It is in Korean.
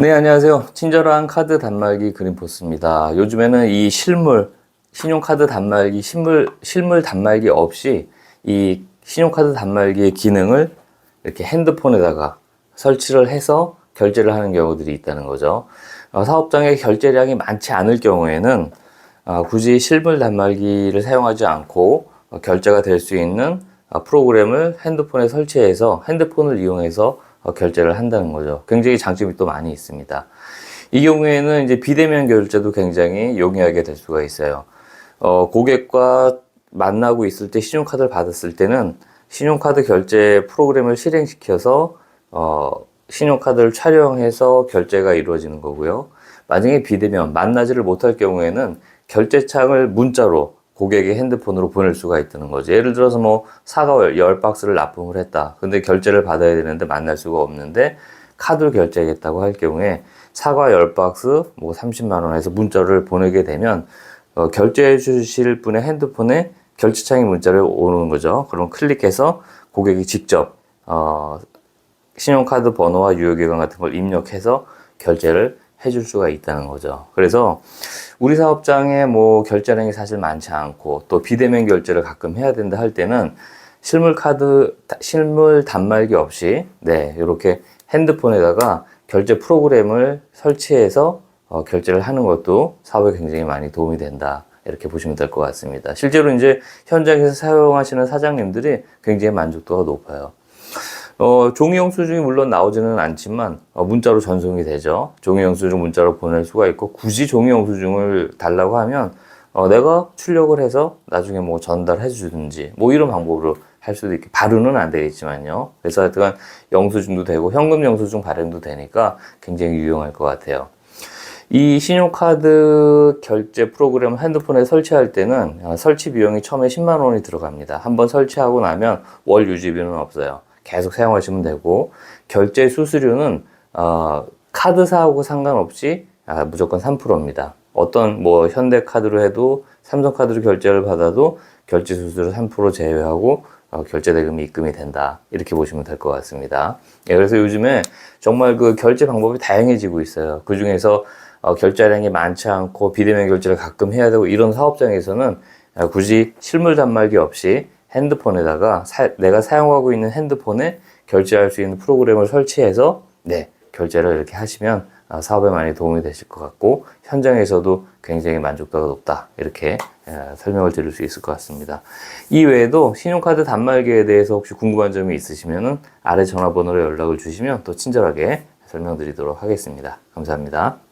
네, 안녕하세요. 친절한 카드 단말기 그린포스입니다. 요즘에는 이 실물, 신용카드 단말기, 실물, 실물 단말기 없이 이 신용카드 단말기의 기능을 이렇게 핸드폰에다가 설치를 해서 결제를 하는 경우들이 있다는 거죠. 어, 사업장의 결제량이 많지 않을 경우에는 어, 굳이 실물 단말기를 사용하지 않고 어, 결제가 될 수 있는 어, 프로그램을 핸드폰에 설치해서 핸드폰을 이용해서 어, 결제를 한다는 거죠. 굉장히 장점이 또 많이 있습니다. 이 경우에는 이제 비대면 결제도 굉장히 용이하게 될 수가 있어요. 어, 고객과 만나고 있을 때 신용카드를 받았을 때는 신용카드 결제 프로그램을 실행시켜서 어, 신용카드를 촬영해서 결제가 이루어지는 거고요. 만약에 비대면 만나지를 못할 경우에는 결제창을 문자로 고객의 핸드폰으로 보낼 수가 있다는 거죠. 예를 들어서 뭐 사과 열 박스를 납품을 했다. 근데 결제를 받아야 되는데 만날 수가 없는데 카드로 결제하겠다고 할 경우에 사과 열 박스 뭐 30만 원에서 문자를 보내게 되면 어, 결제해 주실 분의 핸드폰에 결제창에 문자를 오는 거죠. 그럼 클릭해서 고객이 직접 어, 신용카드 번호와 유효기간 같은 걸 입력해서 결제를 해줄 수가 있다는 거죠. 그래서 우리 사업장에 뭐 결제량이 사실 많지 않고 또 비대면 결제를 가끔 해야 된다 할 때는 실물 카드, 실물 단말기 없이 네, 이렇게 핸드폰에다가 결제 프로그램을 설치해서 어, 결제를 하는 것도 사업에 굉장히 많이 도움이 된다. 이렇게 보시면 될 것 같습니다. 실제로 이제 현장에서 사용하시는 사장님들이 굉장히 만족도가 높아요. 어, 종이 영수증이 물론 나오지는 않지만 어, 문자로 전송이 되죠. 종이 영수증 문자로 보낼 수가 있고 굳이 종이 영수증을 달라고 하면 어, 내가 출력을 해서 나중에 뭐 전달해 주든지 뭐 이런 방법으로 할 수도 있게 발효는 안 되겠지만요. 그래서 하여튼 영수증도 되고 현금 영수증 발행도 되니까 굉장히 유용할 것 같아요. 이 신용카드 결제 프로그램 핸드폰에 설치할 때는 어, 설치 비용이 처음에 10만 원이 들어갑니다. 한번 설치하고 나면 월 유지비는 없어요. 계속 사용하시면 되고 결제 수수료는 어, 카드사하고 상관없이 아, 무조건 3%입니다. 어떤 뭐 현대카드로 해도 삼성카드로 결제를 받아도 결제 수수료 3% 제외하고 어, 결제 대금이 입금이 된다 이렇게 보시면 될 것 같습니다. 예, 그래서 요즘에 정말 그 결제 방법이 다양해지고 있어요. 그 중에서 어, 결제량이 많지 않고 비대면 결제를 가끔 해야 되고 이런 사업장에서는 어, 굳이 실물 단말기 없이 핸드폰에다가 사- 내가 사용하고 있는 핸드폰에 결제할 수 있는 프로그램을 설치해서 네 결제를 이렇게 하시면 어, 사업에 많이 도움이 되실 것 같고 현장에서도 굉장히 만족도가 높다 이렇게 에, 설명을 드릴 수 있을 것 같습니다. 이 외에도 신용카드 단말기에 대해서 혹시 궁금한 점이 있으시면은 아래 전화번호로 연락을 주시면 또 친절하게 설명드리도록 하겠습니다. 감사합니다.